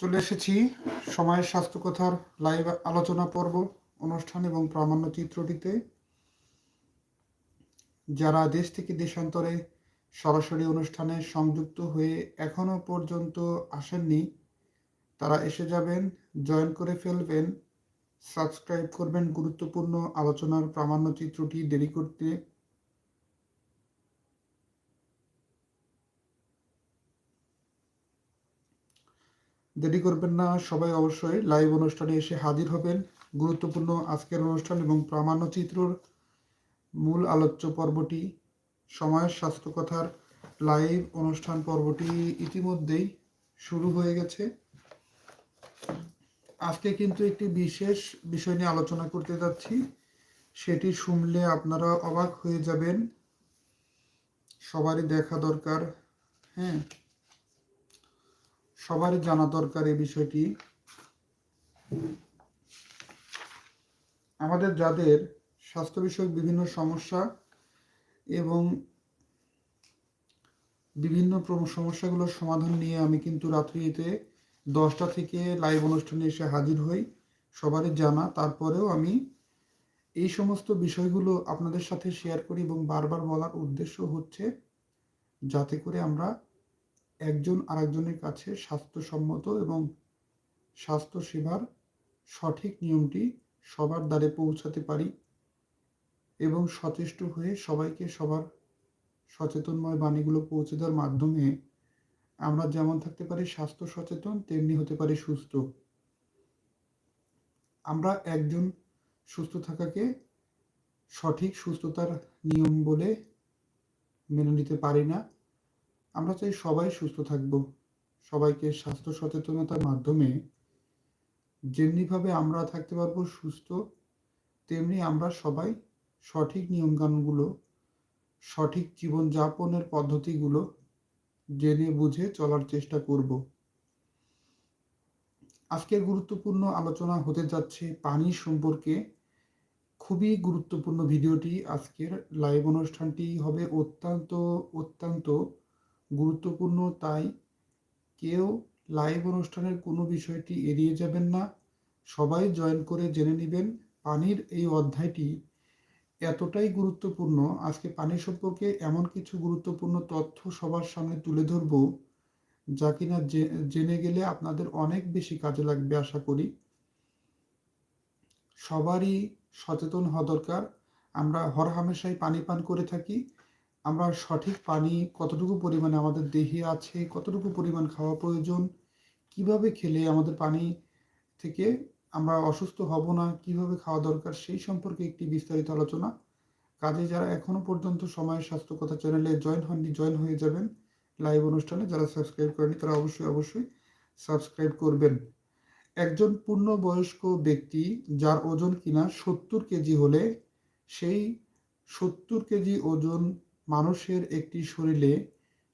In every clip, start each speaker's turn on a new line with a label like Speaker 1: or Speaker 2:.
Speaker 1: চলে এসেছি সময়ের স্বাস্থ্য কথার লাইভ আলোচনা পর্ব, অনুষ্ঠান এবং প্রামাণ্য চিত্রটিতে। যারা দেশ থেকে দেশান্তরে সরাসরি অনুষ্ঠানে সংযুক্ত হয়ে এখনও পর্যন্ত আসেননি, তারা এসে যাবেন জয়েন করে ফেলবেন সাবস্ক্রাইব করবেন গুরুত্বপূর্ণ আলোচনার প্রামাণ্য চিত্রটি দেরি করতে দেরি করবেন না, সবাই অবশ্যই লাইভ অনুষ্ঠানে এসে হাজির হবেন। গুরুত্বপূর্ণ আজকের অনুষ্ঠান এবং প্রামাণ্য চিত্রর মূল আলোচ্য পর্বটি সময়ের স্বাস্থ্য কথার লাইভ অনুষ্ঠান পর্বটি ইতিমধ্যেই শুরু হয়ে গেছে। আজকে কিন্তু একটি বিশেষ বিষয় নিয়ে আলোচনা করতে যাচ্ছি। সেটি শুনলে আপনারা অবাক হয়ে যাবেন। সবারই দেখা দরকার হ্যাঁ। সবারই জানা দরকার এই বিষয়টি। আমাদের যাদের স্বাস্থ্য বিষয়ক বিভিন্ন সমস্যা এবং বিভিন্ন সমস্যাগুলোর সমাধান নিয়ে আমি কিন্তু রাত্রিতে দশটা থেকে লাইভ অনুষ্ঠানে এসে হাজির হই। সবারই জানা। তারপরেও আমি এই সমস্ত বিষয়গুলো আপনাদের সাথে শেয়ার করি এবং বারবার বলার উদ্দেশ্য হচ্ছে যাতে করে আমরা একজন আরেকজনের কাছে স্বাস্থ্যসম্মত এবং স্বাস্থ্য সেবার সঠিক নিয়মটি সবার দ্বারে পৌঁছাতে পারি এবং সচেষ্ট হয়ে সবাইকে সবার সচেতনময় বাণীগুলো পৌঁছে দেওয়ার মাধ্যমে আমরা যেমন থাকতে পারি স্বাস্থ্য সচেতন, তেমনি হতে পারি সুস্থ। আমরা একজন সুস্থ থাকাকে সঠিক সুস্থতার নিয়ম বলে মেনে নিতে পারি না। আমরা চাই সবাই সুস্থ থাকব। সবাইকে স্বাস্থ্য সচেতনতার মাধ্যমে যেমনিভাবে আমরা থাকতে পারব সুস্থ, তেমনি আমরা সবাই সঠিক নিয়মকানুনগুলো, সঠিক জীবনযাপনের পদ্ধতিগুলো জেনে বুঝে চলার চেষ্টা করব। আজকের গুরুত্বপূর্ণ আলোচনা হতে যাচ্ছে পানি সম্পর্কে। খুবই গুরুত্বপূর্ণ ভিডিওটি আজকের লাইভ অনুষ্ঠানটি হবে অত্যন্ত অত্যন্ত গুরুত্বপূর্ণ, তাই কেউ লাইভ অনুষ্ঠানের কোনো বিষয়টি এড়িয়ে যাবেন না। সবাই জয়েন করে জেনে নেবেন পানির এই অধ্যায়টি এতটাই গুরুত্বপূর্ণ। আজকে পানি সম্পর্কে এমন কিছু গুরুত্বপূর্ণ তথ্য সবার সামনে তুলে ধরব, যা কিনা জেনে গেলে আপনাদের অনেক বেশি কাজে লাগবে, আশা করি। সবারই সচেতন হওয়া দরকার। আমরা হরহামেশাই পানি পান করে থাকি। আমরা সঠিক পানি কতটুকু পরিমাণে আমাদের দেহে আছে, কতটুকু পরিমাণ খাওয়া প্রয়োজন, কীভাবে খেলে আমাদের পানি থেকে আমরা অসুস্থ হব না, কীভাবে খাওয়া দরকার, সেই সম্পর্কে একটি বিস্তারিত আলোচনা। কাজে যারা এখনও পর্যন্ত সময়ের স্বাস্থ্য কথা চ্যানেলে জয়েন হননি, জয়েন হয়ে যাবেন। লাইভ অনুষ্ঠানে যারা সাবস্ক্রাইব করেনি তারা অবশ্যই অবশ্যই সাবস্ক্রাইব করবেন। একজন পূর্ণবয়স্ক ব্যক্তি যার ওজন কিনা সত্তর কেজি হলে, সেই সত্তর কেজি ওজন মানুষের একটি শরীরে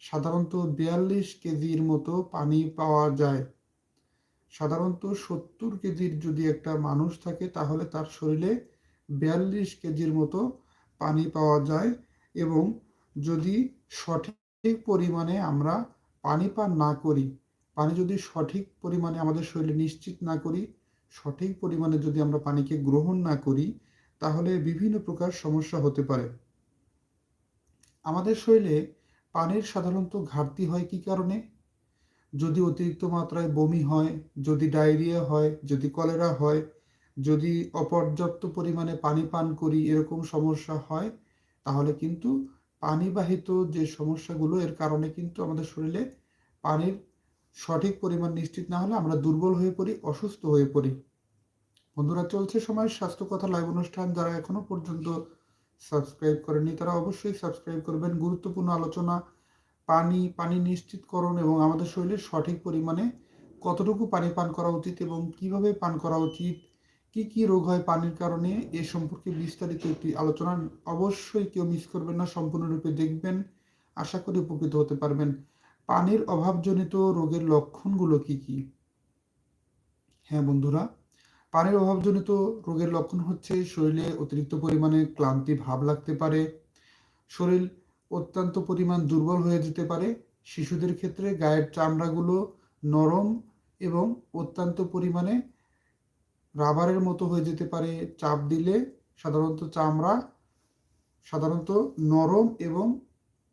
Speaker 1: সাধারণত বিয়াল্লিশ কেজির মতো পানি পাওয়া যায়। সাধারণত সত্তর কেজির যদি একটা মানুষ থাকে, তাহলে তার শরীরে বিয়াল্লিশ কেজির মতো পানি পাওয়া যায় এবং যদি সঠিক পরিমাণে আমরা পানি পান না করি, পানি যদি সঠিক পরিমাণে আমাদের শরীরে নিশ্চিত না করি, সঠিক পরিমাণে যদি আমরা পানিকে গ্রহণ না করি, তাহলে বিভিন্ন প্রকার সমস্যা হতে পারে। আমাদের শরীরে পানির সাধারণত ঘাটতি হয় কি কারণে? যদি অতিরিক্ত মাত্রায় বমি হয়, যদি ডায়রিয়া হয়, যদি কলেরা হয়, যদি অপর্যাপ্ত পরিমাণে পানি পান করি এরকম সমস্যা হয়, তাহলে কিন্তু পানিবাহিত যে সমস্যাগুলো, এর কারণে কিন্তু আমাদের শরীরে পানির সঠিক পরিমাণ নিশ্চিত না হলে আমরা দুর্বল হয়ে পড়ি, অসুস্থ হয়ে পড়ি। বন্ধুরা, চলছে সময়। স্বাস্থ্য কথা লাইভ অনুষ্ঠান যারা এখনও পর্যন্ত সাবস্ক্রাইব করেননি, তারা অবশ্যই সাবস্ক্রাইব করবেন। গুরুত্বপূর্ণ আলোচনা, পানি পানি নিশ্চিতকরণ এবং আমাদের শরীরে সঠিক পরিমাণে কতটুকু পানি পান করা উচিত এবং কীভাবে পান করা উচিত, কি কি রোগ হয় পানির কারণে, এ সম্পর্কে বিস্তারিত একটি আলোচনা অবশ্যই কেউ মিস করবেন না, সম্পূর্ণরূপে দেখবেন, আশা করি উপকৃত হতে পারবেন। পানির অভাবজনিত রোগের লক্ষণগুলো কি কি? হ্যাঁ বন্ধুরা পানির অভাবজনিত রোগের লক্ষণ হচ্ছে শরীরে অতিরিক্ত পরিমাণে ক্লান্তি ভাব লাগতে পারে, শরীর অত্যন্ত পরিমাণ দুর্বল হয়ে যেতে পারে, শিশুদের ক্ষেত্রে গায়ের চামড়াগুলো নরম এবং অত্যন্ত পরিমাণে রাবারের মতো হয়ে যেতে পারে। চাপ দিলে সাধারণত চামড়া সাধারণত নরম এবং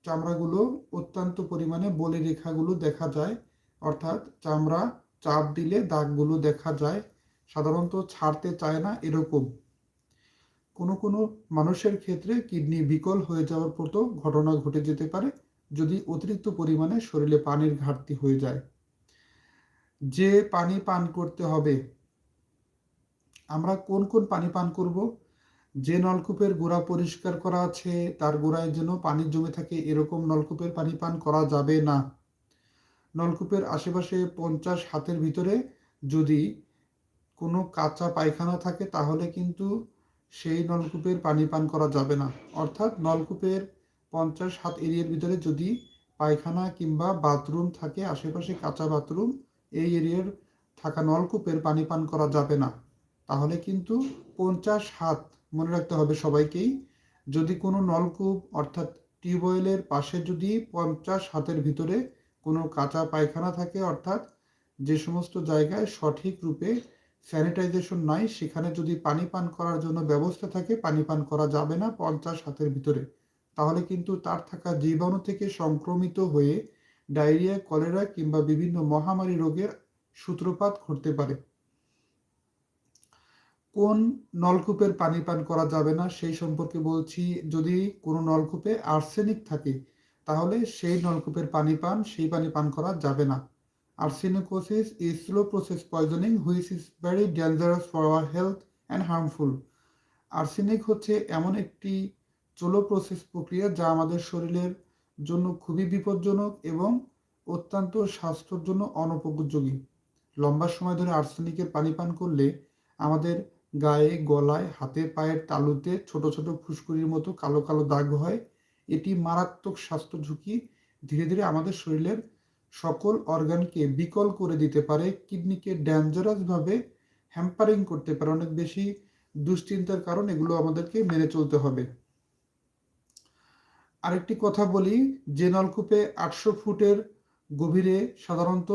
Speaker 1: চামড়াগুলো অত্যন্ত পরিমাণে বলি রেখাগুলো দেখা যায়, অর্থাৎ চামড়া চাপ দিলে দাগগুলো দেখা যায়। সাধারণত ছাড়তে চায় না এরকম। কোনো কোনো মানুষের ক্ষেত্রে কিডনি বিকল হয়ে যাওয়ার মতো ঘটনা ঘটে যেতে পারে, যদি অতিরিক্ত পরিমাণে শরীরে পানির ঘাটতি হয়ে যায়। যে পানি পান করতে হবে, আমরা কোন কোন পানি পান করব? যে নলকূপের গোড়া পরিষ্কার করা আছে, তার গোড়ায় যেন পানি জমে থাকে, এরকম নলকূপের পানি পান করা যাবে না। নলকূপের আশেপাশে পঞ্চাশ হাতের ভিতরে যদি কোনো কাঁচা পায়খানা থাকে, তাহলে কিন্তু সেই নলকূপের পানি পান করা যাবে না। অর্থাৎ নলকূপের পঞ্চাশ হাত এরিয়ার ভিতরে যদি পায়খানা কিংবা বাথরুম থাকে, আশেপাশে কাঁচা বাথরুম, এই এরিয়ার থাকা নলকূপের পানি পান করা যাবে না। তাহলে কিন্তু পঞ্চাশ হাত মনে রাখতে হবে সবাইকেই, যদি কোনো নলকূপ অর্থাৎ টিউবওয়েলের পাশে যদি পঞ্চাশ হাতের ভিতরে কোনো কাঁচা পায়খানা থাকে, অর্থাৎ যে সমস্ত জায়গায় সঠিক রূপে স্যানিটাইজেশন নাই, সেখানে যদি পানি পান করার জন্য ব্যবস্থা থাকে, পানি পান করা যাবে না পঞ্চাশ হাতের ভিতরে। তাহলে কিন্তু তার থাকা জীবাণু থেকে সংক্রমিত হয়ে ডায়রিয়া, কলেরা কিংবা বিভিন্ন মহামারী রোগের সূত্রপাত ঘটতে পারে। কোন নলকূপের পানি পান করা যাবে না, সেই সম্পর্কে বলছি, যদি কোনো নলকূপে আর্সেনিক থাকে, তাহলে সেই নলকূপের পানি পান, সেই পানি পান করা যাবে না। Arsenicosis is slow process poisoning which is very dangerous for our health and harmful arsenic হচ্ছে এমন একটি চলো প্রসেস প্রক্রিয়া যা আমাদের শরীরের জন্য খুবই বিপজ্জনক এবং অত্যন্ত স্বাস্থ্যের জন্য অনুপযোগী। লম্বা সময় ধরে আর্সেনিকের পানি পান করলে আমাদের গায়ে, গলায়, হাতে, পায়ের তালুতে ছোট ছোট ফুসকুড়ির মতো কালো কালো দাগ হয়। এটি মারাত্মক স্বাস্থ্য ঝুঁকি। ধীরে ধীরে আমাদের শরীরের সকল অর্গানকে বিকল করে দিতে পারে, কিডনিকে ডেঞ্জারাসভাবে হ্যাম্পারিং করতে পারে। অনেক বেশি দুশ্চিন্তার কারণ এগুলো আমাদেরকে মেনে চলতে হবে। আরেকটি কথা বলি যে নলকূপে আটশো ফুটের গভীরে সাধারণত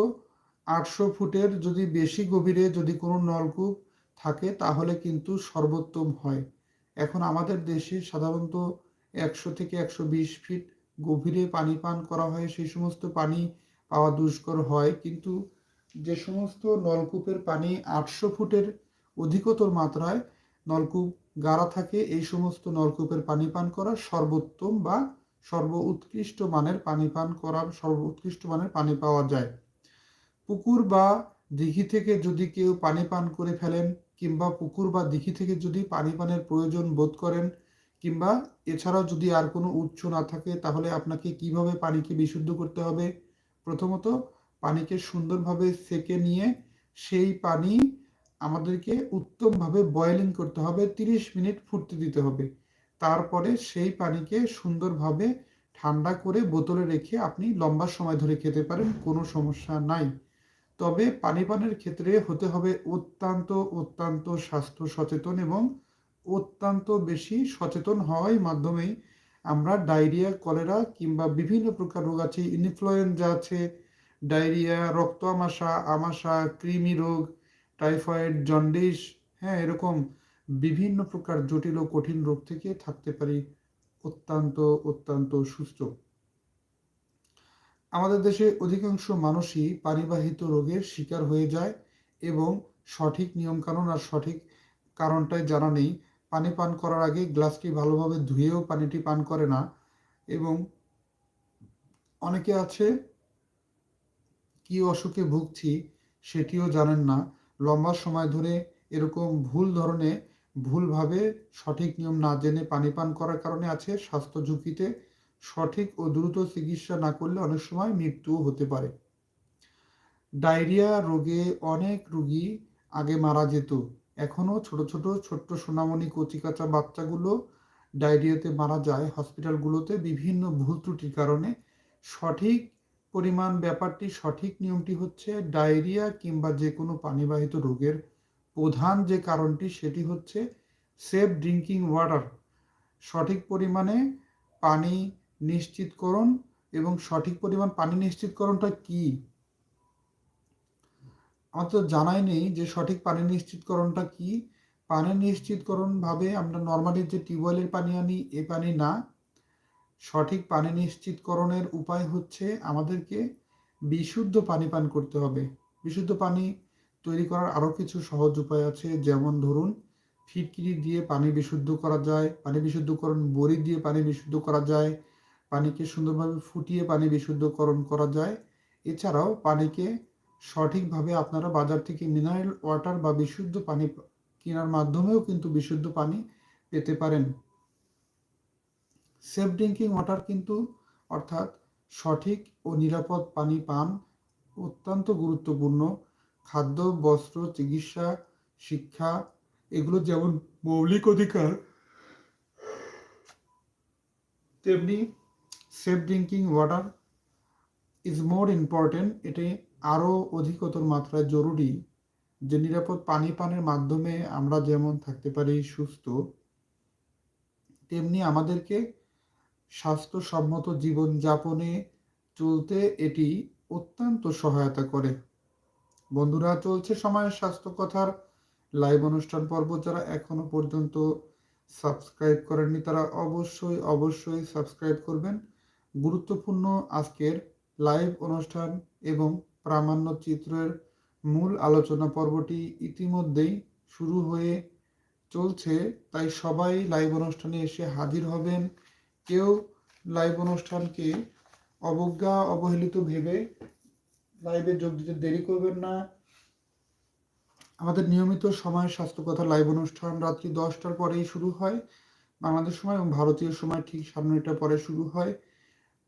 Speaker 1: আটশো ফুটের যদি বেশি গভীরে যদি কোনো নলকূপ থাকে, তাহলে কিন্তু সর্বোত্তম হয়। এখন আমাদের দেশে সাধারণত একশো থেকে একশো বিশ ফিট গভীরে পানি পান করা হয়। সেই সমস্ত পানি পাওয়া দুষ্কর হয়, কিন্তু যে সমস্ত নলকূপের পানি আটশো ফুটের অধিকতর মাত্রায় নলকূপ গাড়া থাকে, এই সমস্ত নলকূপের পানি পান করা সর্বোত্তম বা সর্ব উৎকৃষ্ট মানের পানি পান করার সর্ব উৎকৃষ্ট মানের পানি পাওয়া যায়। পুকুর বা দিঘি থেকে যদি কেউ পানি পান করে ফেলেন কিংবা পুকুর বা দিঘি থেকে যদি পানি পানের প্রয়োজন বোধ করেন কিংবা এছাড়াও যদি আর কোনো উৎস না থাকে, তাহলে আপনাকে কীভাবে পানিকে বিশুদ্ধ করতে হবে? প্রথমত পানিকে সুন্দরভাবে সেকে নিয়ে সেই পানি আমাদেরকে উত্তমভাবে বয়েলিং করতে হবে, তিরিশ মিনিট ফুটতে দিতে হবে। তারপরে সেই পানিকে সুন্দরভাবে ঠান্ডা করে বোতলে রেখে আপনি লম্বা সময় ধরে খেতে পারেন, কোনো সমস্যা নাই। তবে পানি পানের ক্ষেত্রে হতে হবে অত্যন্ত অত্যন্ত স্বাস্থ্য সচেতন এবং অত্যন্ত বেশি সচেতন হওয়ার মাধ্যমেই আমরা ডায়রিয়া, কলেরা কিংবা বিভিন্ন প্রকার রোগ আছে, ইনফ্লুয়েঞ্জা আছে, ডায়রিয়া, রক্ত আমাশা আমাশা, কৃমি রোগ, টাইফয়েড, জন্ডিস হ্যাঁ এরকম বিভিন্ন প্রকার জটিল ও কঠিন রোগ থেকে থাকতে পারি। অত্যন্ত অত্যন্ত সুস্থ। আমাদের দেশে অধিকাংশ মানুষই পানিবাহিত রোগের শিকার হয়ে যায় এবং সঠিক নিয়মকানুন আর সঠিক কারণটাই জানা নেই। পানি পান করার আগে গ্লাসটি ভালোভাবে ধুয়েও পানিটি পান করে না। এবং অনেকে আছে, কি অসুখে ভুগছি সেটিও জানেন না। লম্বা সময় ধরে এরকম ভুল ধরনের ভুলভাবে সঠিক নিয়ম না জেনে পানি পান করার কারণে আছে স্বাস্থ্য ঝুঁকিতে। সঠিক ও দ্রুত চিকিৎসা না করলে অনেক সময় মৃত্যুও হতে পারে। ডায়রিয়া রোগে অনেক রুগী আগে মারা যেত। এখনও ছোট ছোট ছোট্ট সোনামণি কচিকাচা বাচ্চাগুলো ডায়রিয়াতে মারা যায়। হসপিটালগুলোতে বিভিন্ন ভুল ত্রুটির কারণে সঠিক পরিমাণ ব্যাপারটি, সঠিক নিয়মটি হচ্ছে ডায়রিয়া কিংবা যে কোনো পানিবাহিত রোগের প্রধান যে কারণটি, সেটি হচ্ছে সেফ ড্রিঙ্কিং ওয়াটার। সঠিক পরিমাণে পানি নিশ্চিতকরণ এবং সঠিক পরিমাণ পানি নিশ্চিতকরণটা কি? আমার তো জানাই নেই যে সঠিক পানি নিশ্চিতকরণটা কি? পানি নিশ্চিতকরণ ভাবে আমরা নর্মালি যে টিউবওয়েলের পানি আনি, এ পানি না। সঠিক পানি নিশ্চিতকরণের উপায় হচ্ছে আমাদেরকে বিশুদ্ধ পানি পান করতে হবে। বিশুদ্ধ পানি তৈরি করার আরও কিছু সহজ উপায় আছে। যেমন ধরুন, ফিটকিরি দিয়ে পানি বিশুদ্ধ করা যায়, পানি বিশুদ্ধকরণ বড়ি দিয়ে পানি বিশুদ্ধ করা যায়, পানিকে সুন্দরভাবে ফুটিয়ে পানি বিশুদ্ধকরণ করা যায়। এছাড়াও পানিকে সঠিকভাবে আপনারা বাজার থেকে মিনারেল ওয়াটার বা বিশুদ্ধ পানি কেনার মাধ্যমেও কিন্তু বিশুদ্ধ পানি পেতে পারেন। সেফ ড্রিঙ্কিং ওয়াটার কিন্তু অর্থাৎ সঠিক ও নিরাপদ পানি পান অত্যন্ত গুরুত্বপূর্ণ। খাদ্য, বস্ত্র, চিকিৎসা, শিক্ষা, এগুলো যেমন মৌলিক অধিকার, তেমনি safe drinking water is more important এটি আরও অধিকতর মাত্রায় জরুরি যে নিরাপদ পানি পানের মাধ্যমে আমরা যেমন থাকতে পারি সুস্থ, তেমনি আমাদেরকে স্বাস্থ্যসম্মত জীবনযাপনে চলতে এটি অত্যন্ত সহায়তা করে। বন্ধুরা, চলছে সময়ের স্বাস্থ্য কথার লাইভ অনুষ্ঠান পর্ব। যারা এখনও পর্যন্ত সাবস্ক্রাইব করেননি, তারা অবশ্যই অবশ্যই সাবস্ক্রাইব করবেন। গুরুত্বপূর্ণ আজকের লাইভ অনুষ্ঠান এবং প্রামাণ্য চিত্রের মূল আলোচনা পর্বটি ইতিমধ্যেই শুরু হয়ে চলছে, তাই সবাই লাইভ অনুষ্ঠানে এসে হাজির হবেন। কেউ লাইভ অনুষ্ঠানকে অবজ্ঞা, অবহেলিত ভেবে লাইভে যোগ দিতে দেরি করবেন না। আমাদের নিয়মিত সময় স্বাস্থ্য কথা লাইভ অনুষ্ঠান রাত্রি দশটার পরেই শুরু হয়। বাংলাদেশ সময় এবং ভারতীয় সময় ঠিক সাড়ে নয়টার পরে শুরু হয়।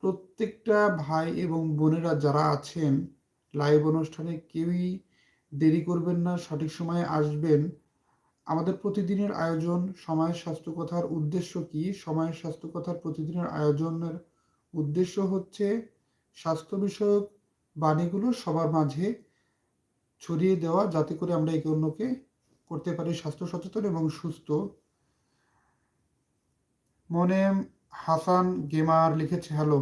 Speaker 1: প্রত্যেকটা ভাই এবং বোনেরা যারা আছেন লাইভ অনুষ্ঠানে কেউই দেরি করবেন না, সঠিক সময়ে আসবেন। আমাদের প্রতিদিনের আয়োজন সময়ের স্বাস্থ্য কথার উদ্দেশ্য কি? সময়ের স্বাস্থ্য কথার প্রতিদিনের আয়োজনের উদ্দেশ্য হচ্ছে স্বাস্থ্য বিষয়ক বাণীগুলো সবার মাঝে ছড়িয়ে দেওয়া, যাতে করে আমরা একে অন্যকে করতে পারি স্বাস্থ্য সচেতন এবং সুস্থ। মনে হাসান গেমার লিখেছে, হ্যালো,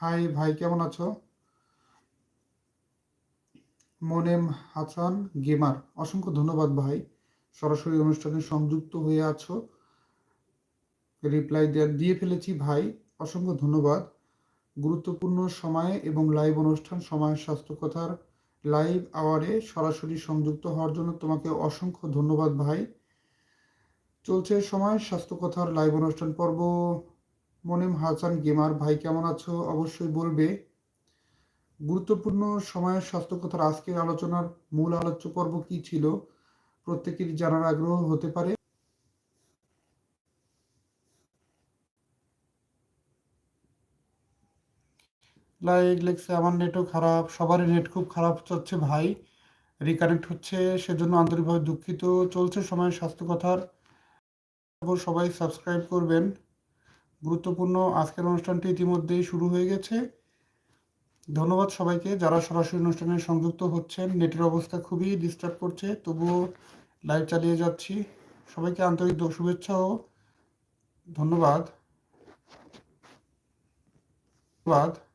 Speaker 1: হাই ভাই, কেমন আছো? মনেম হাসান গেমার, অসংখ্য ধন্যবাদ ভাই। সরাসরি অনুষ্ঠানে সংযুক্ত হয়ে আছো। রিপ্লাই দিয়ে ফেলেছি ভাই, অসংখ্য ধন্যবাদ। গুরুত্বপূর্ণ সময়ে এবং লাইভ অনুষ্ঠান সময়ের স্বাস্থ্য কথার লাইভ আওয়ারে সরাসরি সংযুক্ত হওয়ার জন্য তোমাকে অসংখ্য ধন্যবাদ ভাই। চলছে সময় স্বাস্থ্য কথার লাইভ অনুষ্ঠান পর্ব। মনিম হাসান গেমার, ভাই কেমন আছো? অবশ্যই বলবে। গুরুত্বপূর্ণ সময়ের স্বাস্থ্য কথার আজকের আলোচনার মূল আলোচ্য পর্ব কি ছিল, প্রত্যেকেরই জানার আগ্রহ হতে পারে। লাইক লেগছে আমার নেটও খারাপ, সবারই নেট খুব খারাপ চলছে ভাই। রিকানেক্ট হচ্ছে, সেজন্য আন্তরিকভাবে দুঃখিত। চলছে সময় স্বাস্থ্য কথার সবাই সাবস্ক্রাইব করবেন। গুরুত্বপূর্ণ আজকের অনুষ্ঠানটি ইতিমধ্যেই শুরু হয়ে গেছে। ধন্যবাদ সবাইকে। যারা সরাসরি অনুষ্ঠানে সংযুক্ত হচ্ছেন, নেটের অবস্থা খুবই ডিস্টার্ব করছে, তবুও লাইভ চালিয়ে যাচ্ছি। সবাইকে আন্তরিক শুভেচ্ছা ও ধন্যবাদ। ধন্যবাদ।